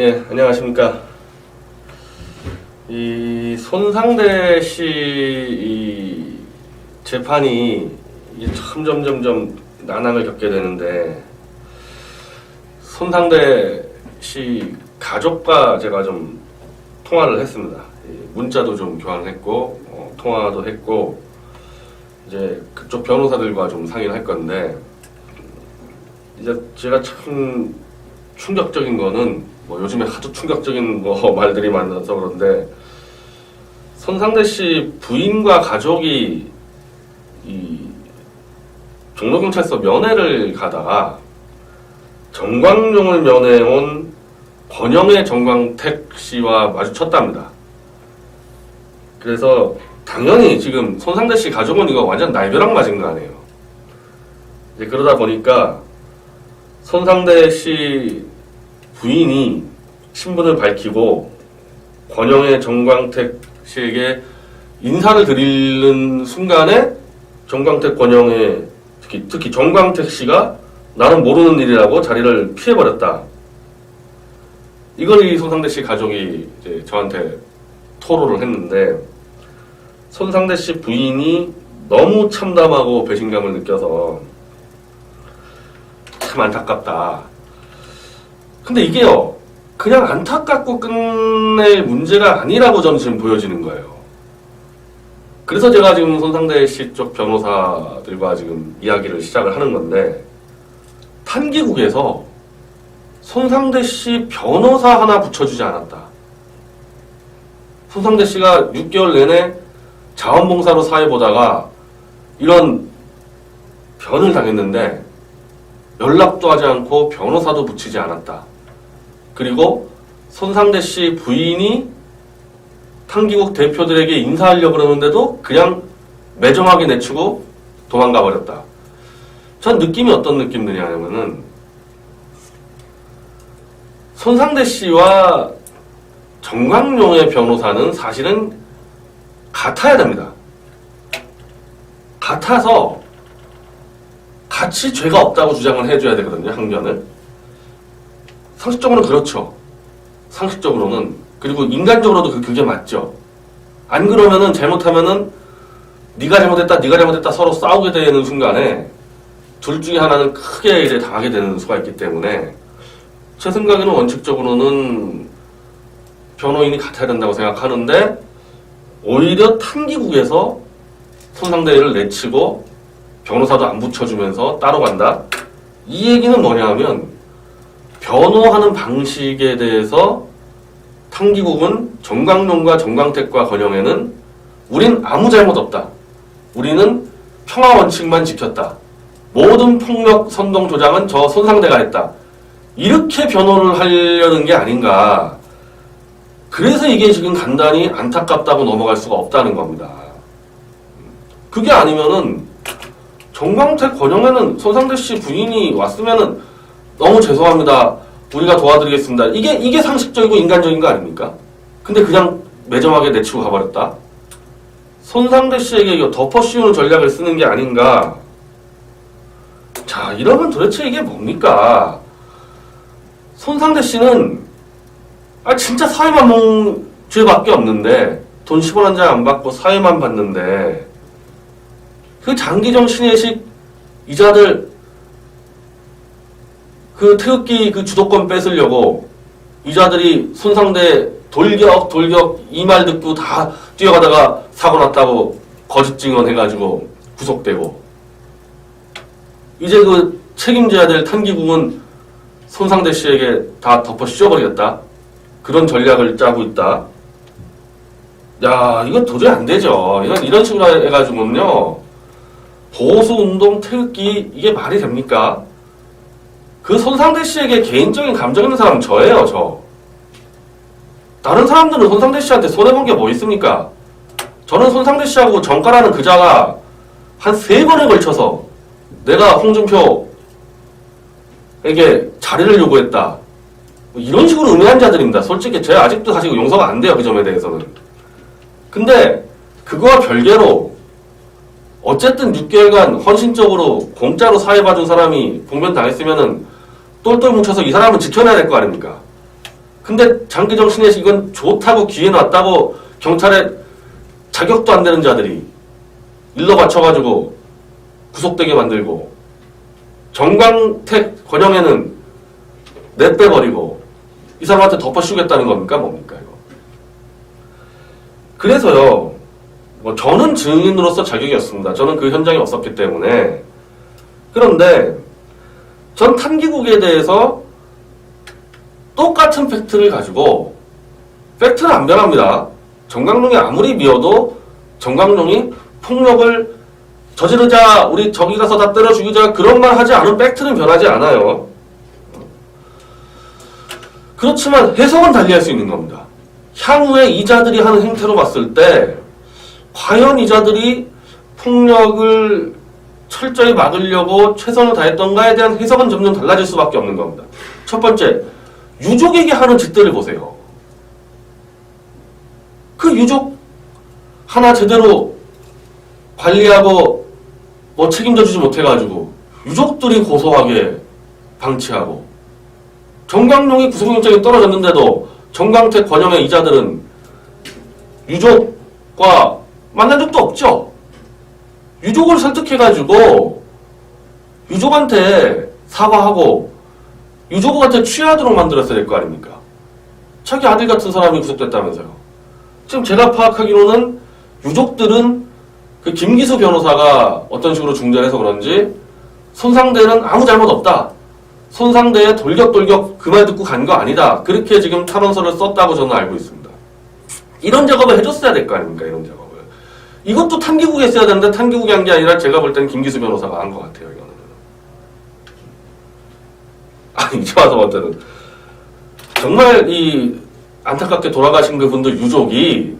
예, 안녕하십니까. 이 손상대 씨 이 재판이 점점 점점 난항을 겪게 되는데 손상대 씨 가족과 제가 좀 통화를 했습니다. 이 문자도 좀 교환했고 어, 통화도 했고 이제 그쪽 변호사들과 좀 상의를 할 건데 이제 제가 참 충격적인 거는 뭐 요즘에 하도 충격적인 거 말들이 많아서 그런데 손상대 씨 부인과 가족이 이 종로경찰서 면회를 가다가 정광용을 면회온 권영의 정광택 씨와 마주쳤답니다. 그래서 당연히 지금 손상대 씨 가족은 이거 완전 날벼락 맞은 거 아니에요. 이제 그러다 보니까 손상대 씨 부인이 신분을 밝히고 권영의 정광택 씨에게 인사를 드리는 순간에 정광택 권영의 특히, 특히 정광택 씨가 나는 모르는 일이라고 자리를 피해버렸다. 이걸 이 손상대 씨 가족이 이제 저한테 토로를 했는데 손상대 씨 부인이 너무 참담하고 배신감을 느껴서 참 안타깝다. 근데 이게요, 그냥 안타깝고 끝낼 문제가 아니라고 저는 지금 보여지는 거예요. 그래서 제가 지금 손상대 씨 쪽 변호사들과 지금 이야기를 시작을 하는 건데, 탄기국에서 손상대 씨 변호사 하나 붙여주지 않았다. 손상대 씨가 6개월 내내 자원봉사로 사회 보다가 이런 변을 당했는데 연락도 하지 않고 변호사도 붙이지 않았다. 그리고 손상대 씨 부인이 탕기국 대표들에게 인사하려고 그러는데도 그냥 매정하게 내치고 도망가 버렸다. 전 느낌이 어떤 느낌 드냐면은 손상대 씨와 정광용의 변호사는 사실은 같아야 됩니다. 같아서 같이 죄가 없다고 주장을 해줘야 되거든요, 항변을. 상식적으로는 그렇죠. 상식적으로는. 그리고 인간적으로도 그- 그게 맞죠. 안 그러면은 잘못하면은 네가 잘못했다, 네가 잘못했다 서로 싸우게 되는 순간에 둘 중에 하나는 크게 이제 당하게 되는 수가 있기 때문에 제 생각에는 원칙적으로는 변호인이 같아야 된다고 생각하는데 오히려 탄기국에서 손상대회를 내치고 변호사도 안 붙여주면서 따로 간다. 이 얘기는 뭐냐면 변호하는 방식에 대해서 탕기국은 정광용과 정광택과 권영애는 우린 아무 잘못 없다. 우리는 평화 원칙만 지켰다. 모든 폭력 선동 조장은 저 손상대가 했다. 이렇게 변호를 하려는 게 아닌가. 그래서 이게 지금 간단히 안타깝다고 넘어갈 수가 없다는 겁니다. 그게 아니면은 정광택 권영에는 손상대 씨 부인이 왔으면은 너무 죄송합니다. 우리가 도와드리겠습니다. 이게 이게 상식적이고 인간적인 거 아닙니까? 근데 그냥 매정하게 내치고 가버렸다. 손상대 씨에게 이거 덮어 씌우는 전략을 쓰는 게 아닌가. 자, 이러면 도대체 이게 뭡니까? 손상대 씨는 아 진짜 사회만 먹는 죄밖에 없는데 돈 10원 한 장 안 받고 사회만 받는데 그 장기정 신예식 이자들 그 태극기 그 주도권 뺏으려고 이자들이 손상대 돌격 돌격 이 말 듣고 다 뛰어가다가 사고 났다고 거짓 증언해가지고 구속되고 이제 그 책임져야 될 탄기국은 손상대 씨에게 다 덮어 씌워버리겠다 그런 전략을 짜고 있다. 야 이거 도저히 안 되죠. 이건 이런 식으로 해가지고는요 보수 운동 태극기 이게 말이 됩니까? 그 손상대 씨에게 개인적인 감정 있는 사람은 저예요, 저. 다른 사람들은 손상대 씨한테 손해본 게 뭐 있습니까? 저는 손상대 씨하고 정가라는 그자가 한 세 번에 걸쳐서 내가 홍준표에게 자리를 요구했다. 뭐 이런 식으로 음해한 자들입니다. 솔직히 제가 아직도 사실 용서가 안 돼요, 그 점에 대해서는. 근데 그거와 별개로 어쨌든 6개월간 헌신적으로 공짜로 사회 봐준 사람이 봉변 당했으면은 똘똘 뭉쳐서 이 사람은 지켜내야 될 거 아닙니까? 그 근데 장기정 신의 이건 좋다고 귀에 놨다고 경찰에 자격도 안 되는 자들이 일러 바쳐가지고 구속되게 만들고 정광택 권영애는 내빼버리고 이 사람한테 덮어씌우겠다는 겁니까? 뭡니까 이거? 그래서요 뭐 저는 증인으로서 자격이 없습니다. 저는 그 현장에 없었기 때문에. 그런데 전 탄기국에 대해서 똑같은 팩트를 가지고 팩트는 안 변합니다. 정강용이 아무리 미워도 정강용이 폭력을 저지르자 우리 저기 가서 다 때려 죽이자 그런 말 하지 않은 팩트는 변하지 않아요. 그렇지만 해석은 달리 할 수 있는 겁니다. 향후에 이자들이 하는 행태로 봤을 때 과연 이자들이 폭력을 철저히 막으려고 최선을 다했던가에 대한 해석은 점점 달라질 수밖에 없는 겁니다. 첫 번째, 유족에게 하는 짓들을 보세요. 그 유족 하나 제대로 관리하고 뭐 책임져 주지 못해가지고 유족들이 고소하게 방치하고 정광용이 구속영장이 떨어졌는데도 정광택 권영의 이자들은 유족과 만난 적도 없죠. 유족을 설득해가지고 유족한테 사과하고 유족한테 취하도록 만들었어야 될 거 아닙니까? 자기 아들 같은 사람이 구속됐다면서요. 지금 제가 파악하기로는 유족들은 그 김기수 변호사가 어떤 식으로 중재해서 그런지 손상대는 아무 잘못 없다. 손상대에 돌격돌격 그 말 듣고 간 거 아니다. 그렇게 지금 탄원서를 썼다고 저는 알고 있습니다. 이런 작업을 해줬어야 될 거 아닙니까? 이런 작업을. 이것도 탄기국에 했어야 되는데 탄기국이 한 게 아니라 제가 볼 때는 김기수 변호사가 한 것 같아요. 이거는. 아니 이제 와서 볼 때는 정말 이 안타깝게 돌아가신 그 분들 유족이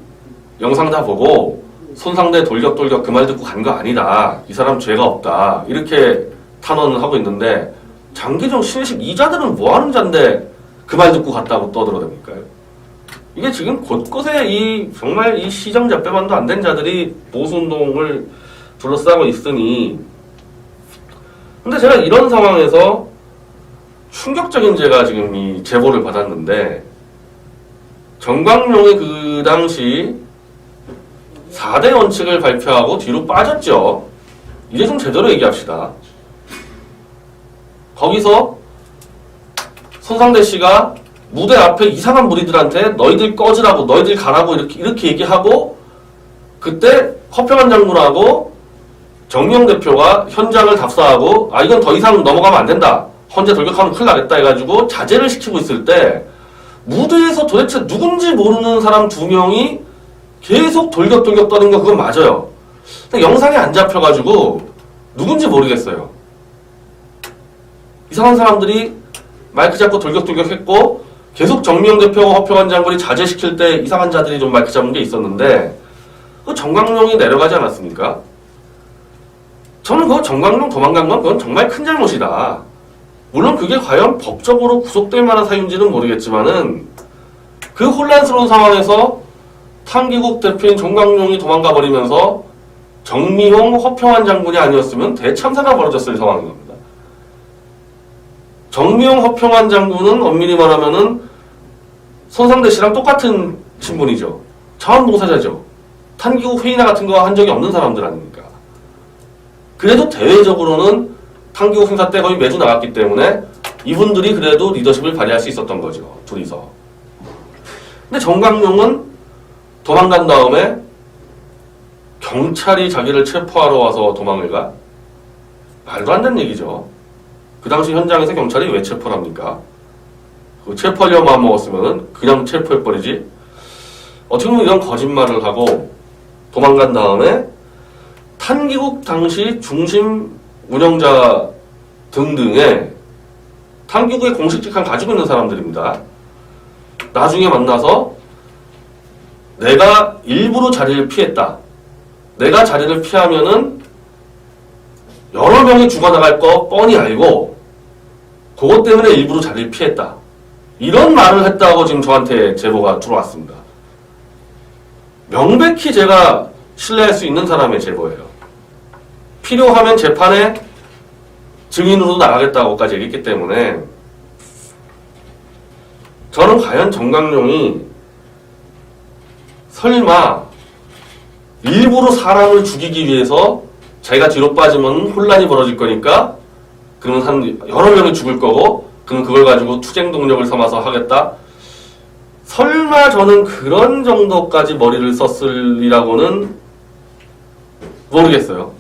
영상 다 보고 손상대 돌격돌격 그 말 듣고 간 거 아니다. 이 사람 죄가 없다. 이렇게 탄원을 하고 있는데 장기정 신식 이자들은 뭐 하는 자인데 그 말 듣고 갔다고 떠들어댑니까요? 이게 지금 곳곳에 이 정말 이 시정 잡배만도 안 된 자들이 보수운동을 둘러싸고 있으니 근데 제가 이런 상황에서 충격적인 제가 지금 이 제보를 받았는데 정광용이 그 당시 4대 원칙을 발표하고 뒤로 빠졌죠. 이제 좀 제대로 얘기합시다. 거기서 손상대 씨가 무대 앞에 이상한 무리들한테 너희들 꺼지라고 너희들 가라고 이렇게 이렇게 얘기하고 그때 허평한 장군하고 정명 대표가 현장을 답사하고 아 이건 더 이상 넘어가면 안 된다. 헌재 돌격하면 큰일 나겠다 해가지고 자제를 시키고 있을 때 무대에서 도대체 누군지 모르는 사람 두 명이 계속 돌격돌격 떠는 거 그건 맞아요. 근데 영상이 안 잡혀가지고 누군지 모르겠어요. 이상한 사람들이 마이크 잡고 돌격돌격 했고 계속 정미영 대표와 허평한 장군이 자제시킬 때 이상한 자들이 좀 마이크 잡은 게 있었는데 그 정광용이 내려가지 않았습니까? 저는 그 정광용 도망간 건 그건 정말 큰 잘못이다. 물론 그게 과연 법적으로 구속될 만한 사유인지는 모르겠지만은 그 혼란스러운 상황에서 탕기국 대표인 정광용이 도망가 버리면서 정미용, 허평한 장군이 아니었으면 대참사가 벌어졌을 상황인 겁니다. 정미용, 허평한 장군은 엄밀히 말하면은 손상대 씨랑 똑같은 신분이죠. 자원봉사자죠. 탄기국 회의나 같은 거 한 적이 없는 사람들 아닙니까? 그래도 대외적으로는 탕기국 행사 때 거의 매주 나갔기 때문에 이분들이 그래도 리더십을 발휘할 수 있었던 거죠. 둘이서. 근데 정광용은 도망간 다음에 경찰이 자기를 체포하러 와서 도망을 가? 말도 안 되는 얘기죠. 그 당시 현장에서 경찰이 왜 체포를 합니까? 그 체포하려 마음 먹었으면 그냥 체포해버리지. 어떻게 보면 이런 거짓말을 하고 도망간 다음에 탄기국 당시 중심 운영자 등등의 탄기국의 공식 직함 가지고 있는 사람들입니다. 나중에 만나서 내가 일부러 자리를 피했다. 내가 자리를 피하면은 여러 명이 죽어나갈 거 뻔히 알고 그것 때문에 일부러 자리를 피했다. 이런 말을 했다고 지금 저한테 제보가 들어왔습니다. 명백히 제가 신뢰할 수 있는 사람의 제보예요. 필요하면 재판에 증인으로 나가겠다고까지 얘기했기 때문에 저는 과연 정강용이 설마 일부러 사람을 죽이기 위해서 자기가 뒤로 빠지면 혼란이 벌어질 거니까 그러면 한 여러 명이 죽을 거고 그럼 그걸 가지고 투쟁 동력을 삼아서 하겠다. 설마 저는 그런 정도까지 머리를 썼을리라고는 모르겠어요.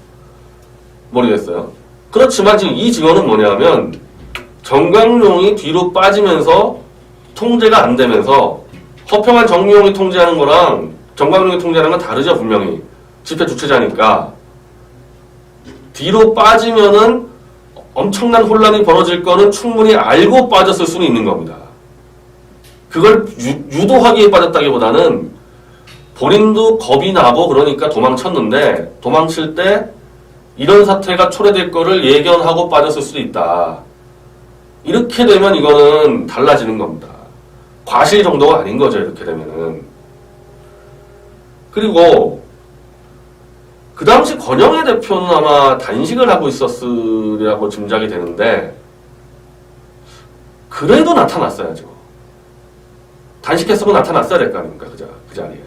모르겠어요. 그렇지만 지금 이 증언은 뭐냐면 정강용이 뒤로 빠지면서 통제가 안 되면서 허평한 정유용이 통제하는 거랑 정강용이 통제하는 건 다르죠 분명히 집회 주최자니까 뒤로 빠지면은 엄청난 혼란이 벌어질 거는 충분히 알고 빠졌을 수는 있는 겁니다. 그걸 유, 도하기에 빠졌다기보다는 본인도 겁이 나고 그러니까 도망쳤는데 도망칠 때 이런 사태가 초래될 거를 예견하고 빠졌을 수도 있다. 이렇게 되면 이거는 달라지는 겁니다. 과실 정도가 아닌 거죠, 이렇게 되면은. 그리고, 그 당시 권영애 대표는 아마 단식을 하고 있었으리라고 짐작이 되는데, 그래도 나타났어야죠. 단식했으면 나타났어야 될 거 아닙니까, 그, 자, 그 자리에.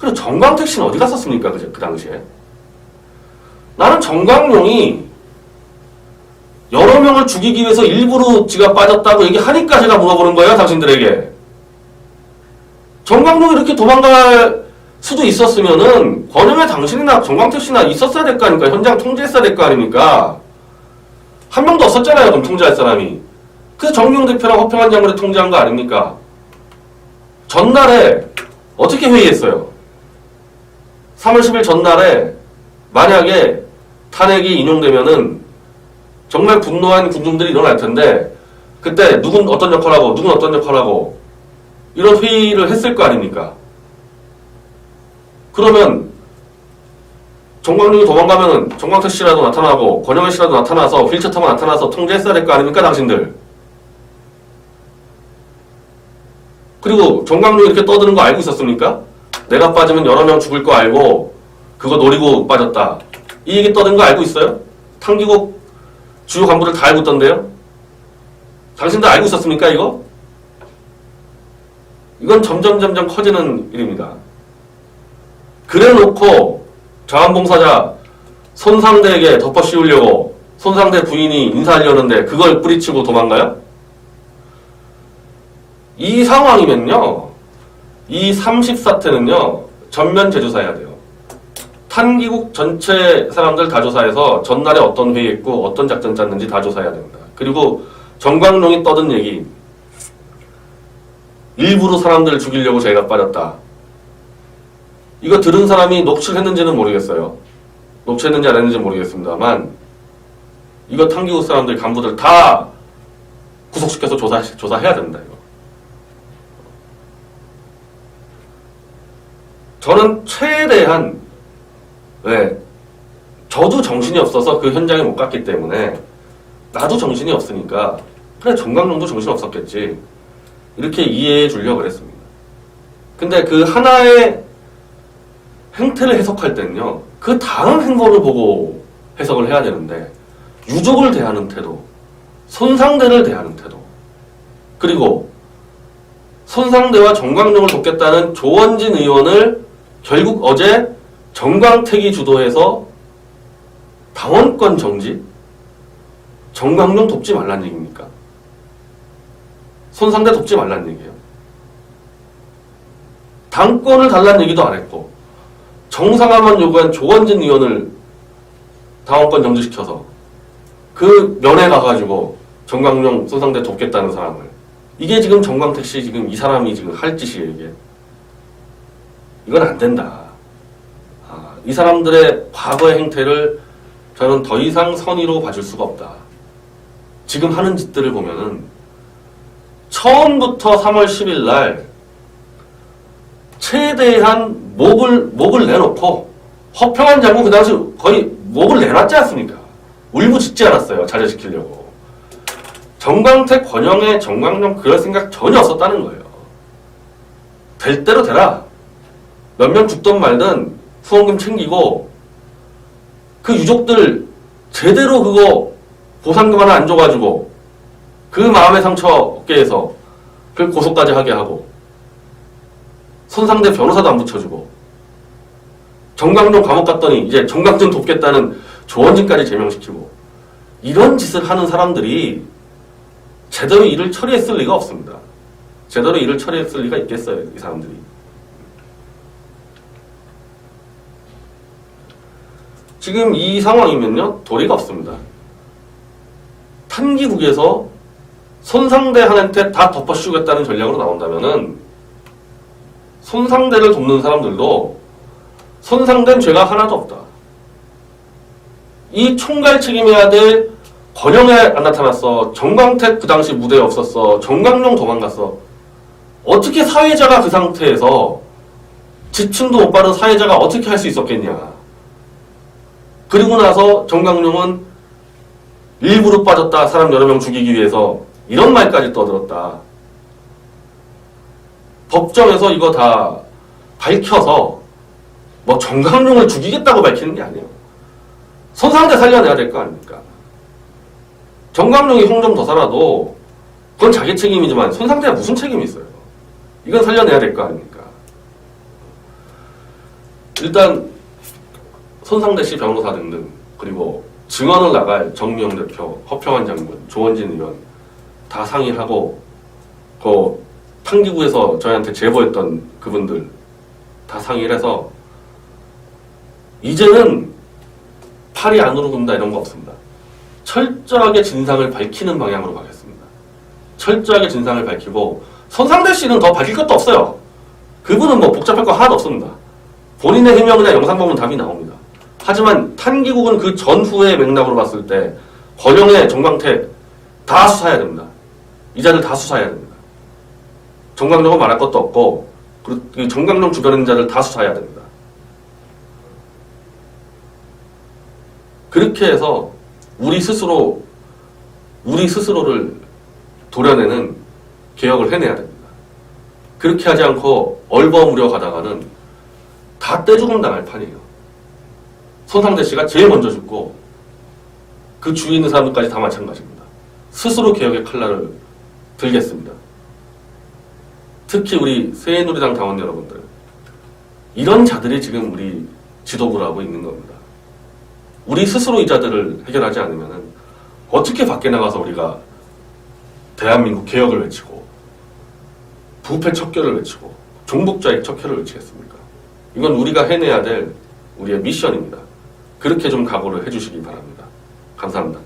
그리고 정광택 씨는 어디 갔었습니까, 그, 그 당시에? 나는 정광용이 여러 명을 죽이기 위해서 일부러 지가 빠졌다고 얘기하니까 제가 물어보는 거예요, 당신들에게. 정광용이 이렇게 도망갈 수도 있었으면은, 권영의 당신이나 정광택 씨나 있었어야 될 거 아닙니까? 현장 통제했어야 될 거 아닙니까? 한 명도 없었잖아요, 그럼 통제할 사람이. 그래서 정용 대표랑 허평한 장관이 통제한 거 아닙니까? 전날에 어떻게 회의했어요? 3월 10일 전날에 만약에 탄핵이 인용되면은 정말 분노한 군중들이 일어날 텐데 그때 누군 어떤 역할하고 누군 어떤 역할하고 이런 회의를 했을 거 아닙니까? 그러면 정광용이 도망가면은 정광택 씨라도 나타나고 권영현 씨라도 나타나서 휠체어 타고 나타나서 통제했어야 될 거 아닙니까 당신들? 그리고 정광용이 이렇게 떠드는 거 알고 있었습니까? 내가 빠지면 여러 명 죽을 거 알고 그거 노리고 빠졌다. 이 얘기 떠든 거 알고 있어요? 탕기국 주요 간부들 다 알고 있던데요? 당신들 알고 있었습니까, 이거? 이건 점점 점점 커지는 일입니다. 그래 놓고 자원봉사자 손상대에게 덮어 씌우려고 손상대 부인이 인사하려는데 그걸 뿌리치고 도망가요? 이 상황이면요, 이 30사태는요, 전면 재조사해야 돼요. 탄기국 전체 사람들 다 조사해서 전날에 어떤 회의했고 어떤 작전 짰는지 다 조사해야 됩니다. 그리고 정광용이 떠든 얘기 일부러 사람들을 죽이려고 제가 빠졌다. 이거 들은 사람이 녹취를 했는지는 모르겠어요. 녹취했는지 안 했는지 모르겠습니다만 이거 탄기국 사람들 간부들 다 구속시켜서 조사 조사해야 된다 이거. 저는 최대한 왜 저도 정신이 없어서 그 현장에 못 갔기 때문에 나도 정신이 없으니까 그래 정강용도 정신 없었겠지 이렇게 이해해 주려고 그랬습니다. 근데 그 하나의 행태를 해석할 때는요 그 다음 행보를 보고 해석을 해야 되는데 유족을 대하는 태도, 손상대를 대하는 태도, 그리고 손상대와 정광용을 돕겠다는 조원진 의원을 결국 어제 정광택이 주도해서 당원권 정지? 정광용 돕지 말란 얘기입니까? 손상대 돕지 말란 얘기예요. 당권을 달란 얘기도 안 했고 정상화만 요구한 조원진 의원을 당원권 정지시켜서 그 면회 가가지고 정광용 손상대 돕겠다는 사람을 이게 지금 정광택 씨 지금 이 사람이 지금 할 짓이에요 이게 이건 안 된다. 아, 이 사람들의 과거의 행태를 저는 더 이상 선의로 봐줄 수가 없다. 지금 하는 짓들을 보면은 처음부터 3월 10일 날 최대한 목을 목을 내놓고 허평한 장군 그 당시 거의 목을 내놨지 않습니까? 울부짖지 않았어요. 자제시키려고. 정광택, 권영애, 정광용 그럴 생각 전혀 없었다는 거예요. 될 대로 되라. 몇 명 죽든 말든 후원금 챙기고 그 유족들 제대로 그거 보상금 하나 안 줘가지고 그 마음의 상처 어깨에서 그 고소까지 하게 하고 손상대 변호사도 안 붙여주고 정강용 감옥 갔더니 이제 정강준 돕겠다는 조원진까지 제명시키고 이런 짓을 하는 사람들이 제대로 일을 처리했을 리가 없습니다. 제대로 일을 처리했을 리가 있겠어요, 이 사람들이. 지금 이 상황이면요, 도리가 없습니다. 탄기국에서 손상대한테 다 덮어씌우겠다는 전략으로 나온다면은 손상대를 돕는 사람들도 손상된 죄가 하나도 없다. 이 총괄 책임해야 될 권영에 안 나타났어. 정광택 그 당시 무대에 없었어. 정강용 도망갔어. 어떻게 사회자가 그 상태에서 지층도 못 바른 사회자가 어떻게 할 수 있었겠냐. 그리고 나서 정강용은 일부러 빠졌다. 사람 여러 명 죽이기 위해서 이런 말까지 떠들었다. 법정에서 이거 다 밝혀서 뭐 정강용을 죽이겠다고 밝히는 게 아니에요. 손상대 살려내야 될 거 아닙니까? 정강용이 홍정 더 살아도 그건 자기 책임이지만 손상대가 무슨 책임이 있어요? 이건 살려내야 될 거 아닙니까? 일단 손상대 씨 변호사 등등 그리고 증언을 나갈 정미영 대표, 허평환 장군, 조원진 의원 다 상의하고 그 탕기구에서 저희한테 제보했던 그분들 다 상의를 해서 이제는 팔이 안으로 굽다 이런 거 없습니다. 철저하게 진상을 밝히는 방향으로 가겠습니다. 철저하게 진상을 밝히고 손상대 씨는 더 밝힐 것도 없어요. 그분은 뭐 복잡할 거 하나도 없습니다. 본인의 해명 그냥 영상 보면 답이 나옵니다. 하지만 탄기국은 그 전후의 맥락으로 봤을 때 권영의 정광택 다 수사해야 됩니다. 이자들 다 수사해야 됩니다. 정강정은 말할 것도 없고 그리고 그 정강정 주변 인자들 다 수사해야 됩니다. 그렇게 해서 우리 스스로 우리 스스로를 도려내는 개혁을 해내야 됩니다. 그렇게 하지 않고 얼버무려 가다가는 다 떼죽음 당할 판이에요. 손상대 씨가 제일 먼저 죽고 그 주위에 있는 사람들까지 다 마찬가지입니다. 스스로 개혁의 칼날을 들겠습니다. 특히 우리 새누리당 당원 여러분들 이런 자들이 지금 우리 지도부를 하고 있는 겁니다. 우리 스스로 이 자들을 해결하지 않으면 어떻게 밖에 나가서 우리가 대한민국 개혁을 외치고 부패 척결을 외치고 종북자익 척결을 외치겠습니까? 이건 우리가 해내야 될 우리의 미션입니다. 그렇게 좀 각오를 해주시기 바랍니다. 감사합니다.